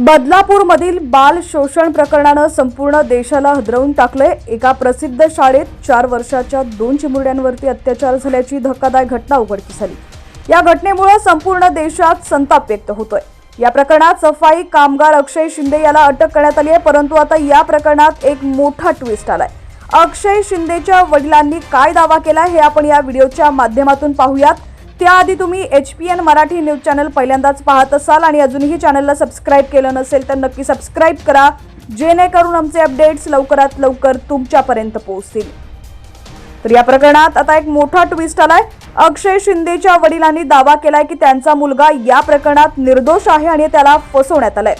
बदलापूरमधील बाल शोषण प्रकरणानं संपूर्ण देशाला हदरवून टाकलंय. एका प्रसिद्ध शाळेत चार वर्षाच्या दोन चिमुरड्यांवरती अत्याचार झाल्याची धक्कादायक घटना उघडकीस झाली या घटनेमुळे संपूर्ण देशात संताप व्यक्त होतोय. या प्रकरणात सफाई कामगार अक्षय शिंदे याला अटक करण्यात आली आहे परंतु आता या प्रकरणात एक मोठा ट्विस्ट आलाय. अक्षय शिंदेच्या वडिलांनी काय दावा केला हे आपण या व्हिडिओच्या माध्यमातून पाहूयात. त्याआधी तुम्ही H P N Marathi news channel पहिल्यांदाच पाहत असाल आणि अजूनही चॅनलला सबस्क्राईब केलं नसेल तर नक्की सबस्क्राईब करा जेणेकरून आमचे अपडेट्स लवकरात लवकर तुमच्यापर्यंत पोहोचतील. तर या प्रकरणात आता एक मोठा ट्विस्ट आलाय. अक्षय शिंदेच्या वडिलांनी दावा केलाय की त्यांचा मुलगा या प्रकरणात निर्दोष आहे आणि त्याला फसवण्यात आलंय.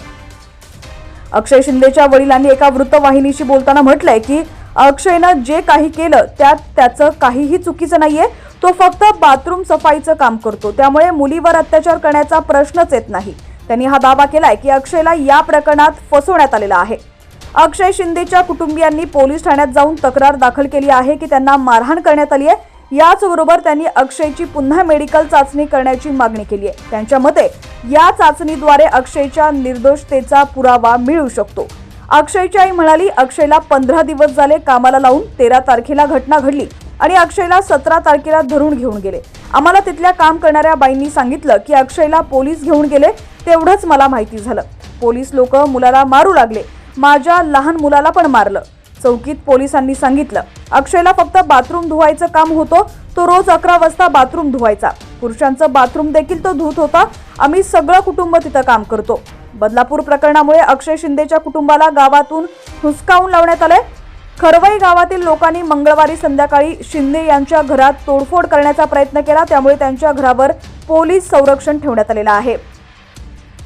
अक्षय शिंदेच्या वडिलांनी एका वृत्तवाहिनीशी बोलताना म्हटलंय की अक्षयनं जे काही केलं त्यात त्याचं काहीही चुकीचं नाहीये. तो फक्त बाथरूम सफाईचं काम करतो. त्यामुळे मुलीवर अत्याचार करण्याचा प्रश्नच येत नाही. त्यांनी हा दावा केलाय की अक्षयला या प्रकरणात फसवण्यात आलेला आहे. अक्षय शिंदेच्या कुटुंबियांनी पोलीस ठाण्यात जाऊन तक्रार दाखल केली आहे की त्यांना मारहाण करण्यात आली आहे. याचबरोबर त्यांनी अक्षयची पुन्हा मेडिकल चाचणी करण्याची मागणी केली आहे. त्यांच्या मते या चाचणीद्वारे अक्षयच्या निर्दोषतेचा पुरावा मिळू शकतो. अक्षयची आई म्हणाली अक्षयला पंधरा दिवस झाले कामाला लावून तेरा तारखेला घटना घडली. आणि अक्षयला सतरा तारखेला धरून घेऊन गेले. आम्हाला तिथल्या काम करणाऱ्या बाईंनी सांगितलं की अक्षयला पोलीस घेऊन गेले तेवढंच मला माहिती झालं. पोलीस लोक मुलाला मारू लागले. माझ्या लहान मुलाला पण मारलं. चौकीत पोलिसांनी सांगितलं अक्षयला फक्त बाथरूम धुवायचं काम होतं तो रोज अकरा वाजता बाथरूम धुवायचा. पुरुषांचं बाथरूम देखील तो धुत होता. आम्ही सगळं कुटुंब तिथं काम करतो. बदलापूर प्रकरणामुळे अक्षय शिंदेच्या कुटुंबाला गावातून हुसकावून लावण्यात आलंय. खरवई गावातील लोकांनी मंगळवारी संध्याकाळी शिंदे यांच्या घरात तोडफोड करण्याचा प्रयत्न केला. त्यामुळे त्यांच्या घरावर पोलीस संरक्षण ठेवण्यात आलेलं आहे.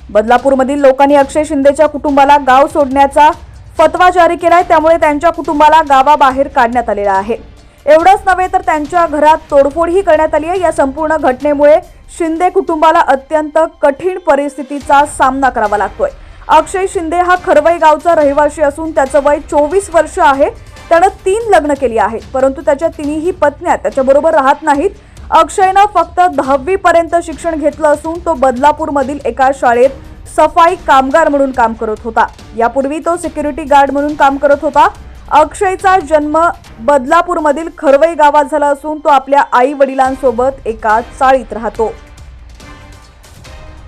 बदलापूरमधील लोकांनी अक्षय शिंदेच्या कुटुंबाला गाव सोडण्याचा फतवा जारी केलाय. त्यामुळे त्यांच्या कुटुंबाला गावाबाहेर काढण्यात आलेला आहे. एवढंच नव्हे तर त्यांच्या घरात तोडफोडही करण्यात आली आहे. या संपूर्ण घटनेमुळे शिंदे कुटुंबाला अत्यंत कठीण परिस्थितीचा सामना करावा लागतोय. अक्षय शिंदे हा खरवई गावचा रहिवासी असून त्याचं वय चोवीस वर्ष आहे. त्यानं तीन लग्न केली आहेत. परंतु त्याच्या तिन्ही पत्न्या त्याच्याबरोबर राहत नाहीत. अक्षयनं फक्त दहावी पर्यंत शिक्षण घेतलं असून तो बदलापूरमधील एका शाळेत सफाई कामगार म्हणून काम करत होता. यापूर्वी तो सिक्युरिटी गार्ड म्हणून काम करत होता. अक्षयचा जन्म बदलापूरमधील खरवई गावात झाला असून तो आपल्या आई वडिलांसोबत एका चाळीत राहतो.